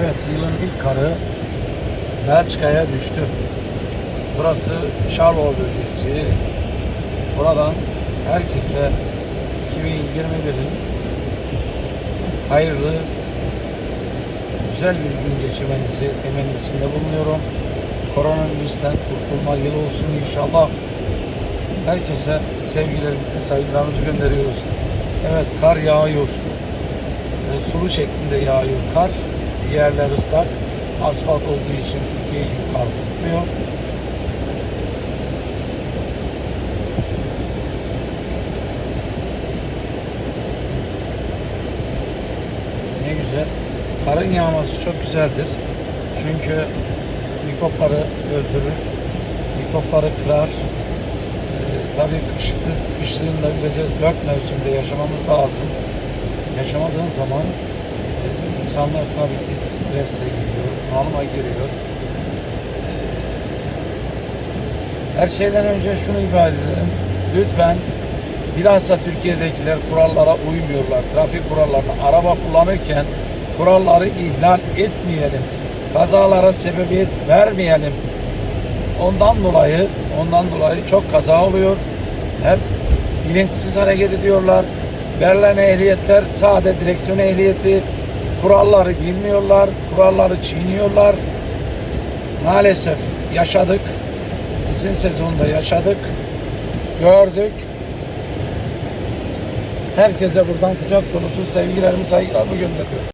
Evet, yılın ilk karı Belçika'ya düştü. Burası Charleroi bölgesi. Buradan herkese 2021'in hayırlı, güzel bir gün geçirmenizi temennisinde bulunuyorum. Koronavirüsten kurtulma yılı olsun inşallah. Herkese sevgilerimizi, saygılarımızı gönderiyoruz. Evet, kar yağıyor. E, sulu şeklinde yağıyor kar. Yerler ıslak. Asfalt olduğu için Türkiye gibi kar tutmuyor. Ne güzel. Karın yağması çok güzeldir. Çünkü mikropları öldürür. Mikropları kırar. Ee, tabii kışlık, kışlığında bileceğiz. Dört mevsimde yaşamamız lazım. Yaşamadığın zaman insanlar tabii ki strese giriyor, bunalıma giriyor. Her şeyden önce şunu ifade edelim. Lütfen bilhassa Türkiye'dekiler kurallara uymuyorlar. Trafik kurallarına araba kullanırken kuralları ihlal etmeyelim. Kazalara sebebiyet vermeyelim. Ondan dolayı ondan dolayı çok kaza oluyor. Hep bilinçsiz hareket ediyorlar. Verilen ehliyetler sade direksiyon ehliyeti. Kuralları bilmiyorlar. Kuralları çiğniyorlar. Maalesef yaşadık. İzin sezonunda yaşadık. Gördük. Herkese buradan kucak dolusu sevgilerimi, saygılarımı gönderiyorum.